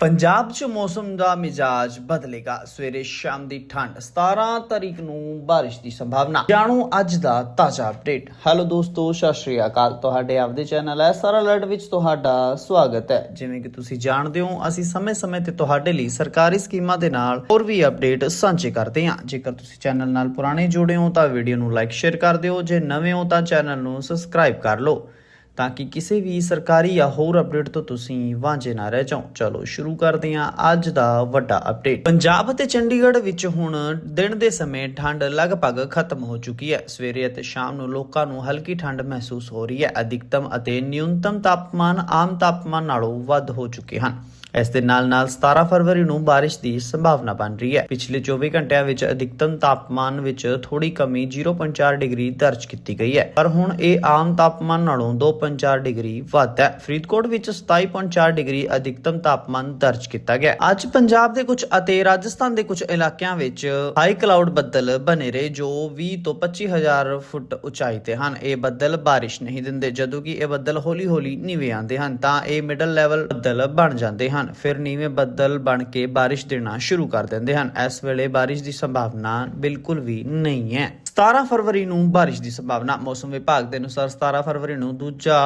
ਪੰਜਾਬ 'ਚ ਮੌਸਮ ਦਾ ਮਿਜਾਜ ਬਦਲੇਗਾ। ਸਵੇਰੇ ਸ਼ਾਮ ਦੀ ਠੰਡ 17 ਤਰੀਕ ਨੂੰ ਬਾਰਿਸ਼ ਦੀ ਸੰਭਾਵਨਾ। ਜਾਣੋ ਅੱਜ ਦਾ ਤਾਜ਼ਾ ਅਪਡੇਟ ਹੈਲੋ ਦੋਸਤੋ, ਸਤਿ ਸ਼੍ਰੀ ਅਕਾਲ। ਤੁਹਾਡੇ ਆਪਦੇ ਚੈਨਲ ਹੈ ਸਾਰਾ ਅਲਰਟ ਵਿੱਚ ਤੁਹਾਡਾ ਸਵਾਗਤ ਹੈ। ਜਿਵੇਂ ਕਿ ਤੁਸੀਂ ਜਾਣਦੇ ਹੋ, ਅਸੀਂ ਸਮੇਂ-ਸਮੇਂ ਤੇ ਤੁਹਾਡੇ ਲਈ ਸਰਕਾਰੀ ਸਕੀਮਾਂ ਦੇ ਨਾਲ ਹੋਰ ਵੀ ਅਪਡੇਟ ਸਾਂਝੇ ਕਰਦੇ ਹਾਂ। ਜੇਕਰ ਤੁਸੀਂ ਚੈਨਲ ਨਾਲ ਪੁਰਾਣੇ ਜੁੜੇ ਹੋ, ਤਾਂ ਵੀਡੀਓ ਨੂੰ ਲਾਈਕ ਸ਼ੇਅਰ ਕਰ ਦਿਓ। ਜੇ ਨਵੇਂ ਹੋ, ਤਾਂ ਚੈਨਲ ਨੂੰ ਸਬਸਕ੍ਰਾਈਬ ਕਰ ਲਓ। ਤਾਂ ਕਿ ਕਿਸੇ ਵੀ ਸਰਕਾਰੀ ਜਾਂ ਹੋਰ ਅਪਡੇਟ ਤੋਂ ਤੁਸੀਂ ਵਾਂਝੇ ਨਾ ਰਹਿ ਜਾਓ। ਚਲੋ, ਸ਼ੁਰੂ ਕਰਦੇ ਹਾਂ ਅੱਜ ਦਾ ਵੱਡਾ ਅਪਡੇਟ ਪੰਜਾਬ ਅਤੇ ਚੰਡੀਗੜ੍ਹ ਵਿੱਚ ਹੁਣ ਦਿਨ ਦੇ ਸਮੇਂ ਠੰਡ ਲਗਭਗ ਖਤਮ ਹੋ ਚੁੱਕੀ ਹੈ। ਸਵੇਰੇ ਅਤੇ ਸ਼ਾਮ ਨੂੰ ਲੋਕਾਂ ਨੂੰ ਹਲਕੀ ਠੰਡ ਮਹਿਸੂਸ ਹੋ ਰਹੀ ਹੈ। ਅਧਿਕਤਮ ਅਤੇ ਨਿਊਨਤਮ ਤਾਪਮਾਨ ਆਮ ਤਾਪਮਾਨ ਨਾਲੋਂ ਵੱਧ ਹੋ ਚੁੱਕੇ ਹਨ। ਇਸ ਦੇ ਨਾਲ ਨਾਲ 17 ਫਰਵਰੀ ਨੂੰ ਬਾਰਿਸ਼ ਦੀ ਸੰਭਾਵਨਾ ਬਣ ਰਹੀ ਹੈ। ਪਿਛਲੇ 24 ਘੰਟਿਆਂ ਵਿੱਚ ਅਧਿਕਤਮ ਤਾਪਮਾਨ ਵਿੱਚ ਥੋੜੀ ਕਮੀ 0.4 ਡਿਗਰੀ ਦਰਜ ਕੀਤੀ ਗਈ ਹੈ। ਪਰ ਹੁਣ ਇਹ ਆਮ ਤਾਪਮਾਨ ਨਾਲੋਂ 2.4 ਡਿਗਰੀ ਵੱਧ ਹੈ। ਫਰੀਦਕੋਟ ਵਿੱਚ 27.4 ਡਿਗਰੀ ਅਧਿਕਤਮ ਤਾਪਮਾਨ ਦਰਜ ਕੀਤਾ ਗਿਆ ਅੱਜ ਪੰਜਾਬ ਦੇ ਕੁਝ ਅਤੇ ਰਾਜਸਥਾਨ ਦੇ ਕੁਝ ਇਲਾਕਿਆਂ ਵਿੱਚ ਹਾਈ ਕਲਾਉਡ ਬੱਦਲ ਬਣੇ ਰਹੇ ਜੋ 20 ਤੋਂ 25000 ਫੁੱਟ ਉਚਾਈ ਤੇ ਹਨ। ਇਹ ਬੱਦਲ ਬਾਰਿਸ਼ ਨਹੀਂ ਦਿੰਦੇ। ਜਦੋਂ ਕਿ ਇਹ ਬੱਦਲ ਹੌਲੀ-ਹੌਲੀ ਨੀਵੇਂ ਆਉਂਦੇ ਹਨ ਤਾਂ ਇਹ ਮਿਡਲ ਲੈਵਲ ਬੱਦਲ ਬਣ ਜਾਂਦੇ ਹਨ। ਫਿਰ ਨੀਵੇਂ ਬੱਦਲ ਬਣ ਕੇ ਬਾਰਿਸ਼ ਦੇਣਾ ਸ਼ੁਰੂ ਕਰ ਦਿੰਦੇ ਹਨ। ਇਸ ਵੇਲੇ ਬਾਰਿਸ਼ ਦੀ ਸੰਭਾਵਨਾ ਬਿਲਕੁਲ ਵੀ ਨਹੀਂ ਹੈ। 17 ਫਰਵਰੀ ਨੂੰ ਬਾਰਿਸ਼ ਦੀ ਸੰਭਾਵਨਾ। ਮੌਸਮ ਵਿਭਾਗ ਦੇ ਅਨੁਸਾਰ 17 ਫਰਵਰੀ ਨੂੰ ਦੂਜਾ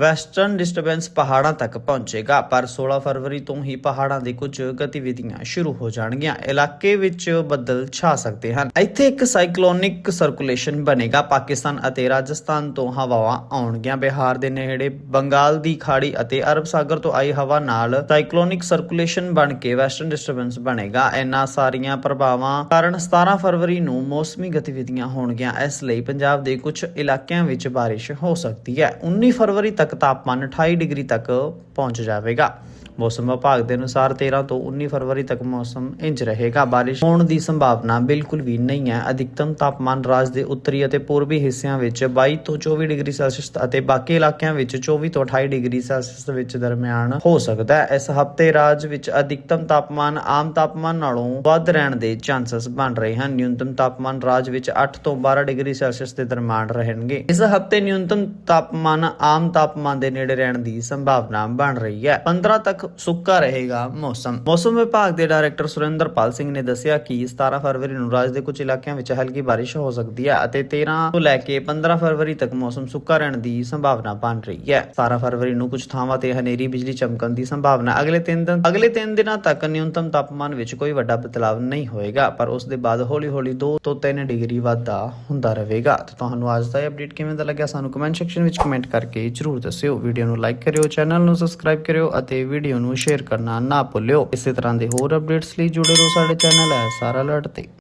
ਵੈਸਟਰਨ ਡਿਸਟਰਬੈਂਸ ਪਹਾੜਾਂ ਤੱਕ ਪਹੁੰਚੇਗਾ, ਪਰ 16 ਫਰਵਰੀ ਤੋਂ ਹੀ ਪਹਾੜਾਂ ਦੀ ਕੁਝ ਗਤੀਵਿਧੀਆਂ ਸ਼ੁਰੂ ਹੋ ਜਾਣਗੀਆਂ। ਇਲਾਕੇ ਵਿੱਚ ਬੱਦਲ ਛਾ ਸਕਦੇ ਹਨ। ਇੱਥੇ ਇੱਕ ਸਾਈਕਲੋਨਿਕ ਸਰਕੂਲੇਸ਼ਨ ਬਣੇਗਾ। ਪਾਕਿਸਤਾਨ ਅਤੇ ਰਾਜਸਥਾਨ ਤੋਂ ਹਵਾਵਾਂ ਆਉਣਗੀਆਂ। ਬਿਹਾਰ ਦੇ ਨੇੜੇ ਬੰਗਾਲ ਦੀ ਖਾੜੀ ਅਤੇ ਅਰਬ ਸਾਗਰ ਤੋਂ ਆਈ ਹਵਾ ਨਾਲ ਸਾਈਕਲੋਨਿਕ ਸਰਕੂਲੇਸ਼ਨ ਬਣ ਕੇ ਵੈਸਟਰਨ ਡਿਸਟਰਬੈਂਸ ਬਣੇਗਾ। ਇਹਨਾਂ ਸਾਰੀਆਂ ਪ੍ਰਭਾਵਾਂ ਕਾਰਨ 17 ਫਰਵਰੀ ਨੂੰ ਮੌਸਮੀ ਗਤੀਵਿਧੀਆਂ ਹੋਣਗੀਆਂ। ਇਸ ਲਈ ਪੰਜਾਬ ਦੇ ਕੁਝ ਇਲਾਕਿਆਂ ਵਿੱਚ ਬਾਰਿਸ਼ ਹੋ ਸਕਦੀ ਹੈ। 19 ਫਰਵਰੀ ਤੱਕ ਤਾਪਮਾਨ 28 ਡਿਗਰੀ ਤੱਕ ਪਹੁੰਚ ਜਾਵੇਗਾ। ਮੌਸਮ ਵਿਭਾਗ ਦੇ ਅਨੁਸਾਰ 13 ਤੋਂ 19 ਫਰਵਰੀ ਤੱਕ ਮੌਸਮ ਇੰਜ ਰਹੇਗਾ। ਬਾਰਿਸ਼ ਹੋਣ ਦੀ ਸੰਭਾਵਨਾ ਬਿਲਕੁਲ ਵੀ ਨਹੀਂ ਹੈ। ਅਧਿਕਤਮ ਤਾਪਮਾਨ ਰਾਜ ਦੇ ਉੱਤਰੀ ਅਤੇ ਪੂਰਬੀ ਹਿੱਸਿਆਂ ਵਿੱਚ 22 ਤੋਂ 24 ਡਿਗਰੀ ਸੈਲਸੀਅਸ ਅਤੇ ਬਾਕੀ ਇਲਾਕਿਆਂ ਵਿੱਚ 24 ਤੋਂ 28 ਡਿਗਰੀ ਸੈਲਸੀਅਸ ਵਿੱਚ ਦਰਮਿਆਨ ਹੋ ਸਕਦਾ ਹੈ। ਇਸ ਹਫ਼ਤੇ ਰਾਜ ਵਿੱਚ ਅਧਿਕਤਮ ਤਾਪਮਾਨ ਆਮ ਤਾਪਮਾਨ ਨਾਲੋਂ ਵੱਧ ਰਹਿਣ ਦੇ ਚਾਂਸਸ ਬਣ ਰਹੇ ਹਨ। ਨਿਊਨਤਮ ਤਾਪਮਾਨ ਰਾਜ ਵਿੱਚ 8 ਤੋਂ 12 ਡਿਗਰੀ ਸੈਲਸੀਅਸ ਦੇ ਦਰਮਿਆਨ ਰਹਿਣਗੇ। ਇਸ ਹਫ਼ਤੇ ਨਿਊਨਤਮ ਤਾਪਮਾਨ ਆਮ ਤਾਪਮਾਨ ਦੇ ਨੇੜੇ ਰਹਿਣ ਦੀ ਸੰਭਾਵਨਾ ਬਣ ਰਹੀ ਹੈ। 15 ਤੱਕ ਸੁੱਕਾ ਰਹੇਗਾ ਮੌਸਮ। ਮੌਸਮ ਵਿਭਾਗ ਦੇ ਡਾਇਰੈਕਟਰ ਸੁਰਿੰਦਰਪਾਲ ਸਿੰਘ ਨੇ ਦੱਸਿਆ ਕਿ 17 ਫਰਵਰੀ ਨੂੰ ਰਾਜ ਦੇ ਕੁਝ ਇਲਾਕਿਆਂ ਵਿੱਚ ਹਲਕੀ ਬਾਰਿਸ਼ ਹੋ ਸਕਦੀ ਹੈ ਅਤੇ 13 ਤੋਂ ਲੈ ਕੇ 15 ਫਰਵਰੀ ਤੱਕ ਮੌਸਮ ਸੁੱਕਾ ਰਹਿਣ ਦੀ ਸੰਭਾਵਨਾ ਬਣ ਰਹੀ ਹੈ। 17 ਫਰਵਰੀ ਨੂੰ ਕੁਝ ਥਾਵਾਂ ਤੇ ਹਨੇਰੀ ਬਿਜਲੀ ਚਮਕਣ ਦੀ ਸੰਭਾਵਨਾ ਅਗਲੇ 3 ਦਿਨ ਅਗਲੇ 3 ਦਿਨਾਂ ਤੱਕ ਨਿਊਨਤਮ ਤਾਪਮਾਨ ਵਿੱਚ ਕੋਈ ਵੱਡਾ ਬਦਲਾਵ ਨਹੀਂ ਹੋਏਗਾ, ਪਰ ਉਸ ਦੇ ਬਾਅਦ ਹੌਲੀ-ਹੌਲੀ 2 ਤੋਂ 3 ਡਿਗਰੀ ਵਾਧਾ ਹੁੰਦਾ ਰਹੇਗਾ। ਤੇ ਤੁਹਾਨੂੰ ਅੱਜ ਦਾ ਅਪਡੇਟ ਕਿਵੇਂ ਦਾ ਲੱਗਿਆ ਸਾਨੂੰ ਕਮੈਂਟ ਸੈਕਸ਼ਨ ਵਿੱਚ ਕਮੈਂਟ ਕਰਕੇ ਜਰੂਰ ਦੱਸਿਓ। ਵੀਡੀਓ ਨੂੰ ਲਾਈਕ ਕਰਿਓ ਚੈਨਲ ਨੂੰ ਸਬਸਕ੍ਰਾਈਬ ਕਰਿਓ ਅਤੇ ਵੀਡੀਓ ਨੂੰ ਸ਼ੇਅਰ ਕਰਨਾ ਨਾ ਭੁੱਲਿਓ। ਇਸੇ ਤਰ੍ਹਾਂ ਦੇ ਹੋਰ ਅਪਡੇਟਸ ਲਈ ਜੁੜੇ ਰਹੋ ਸਾਡੇ ਚੈਨਲ ਹੈ ਸਾਰਾ ਅਲਰਟ ਤੇ।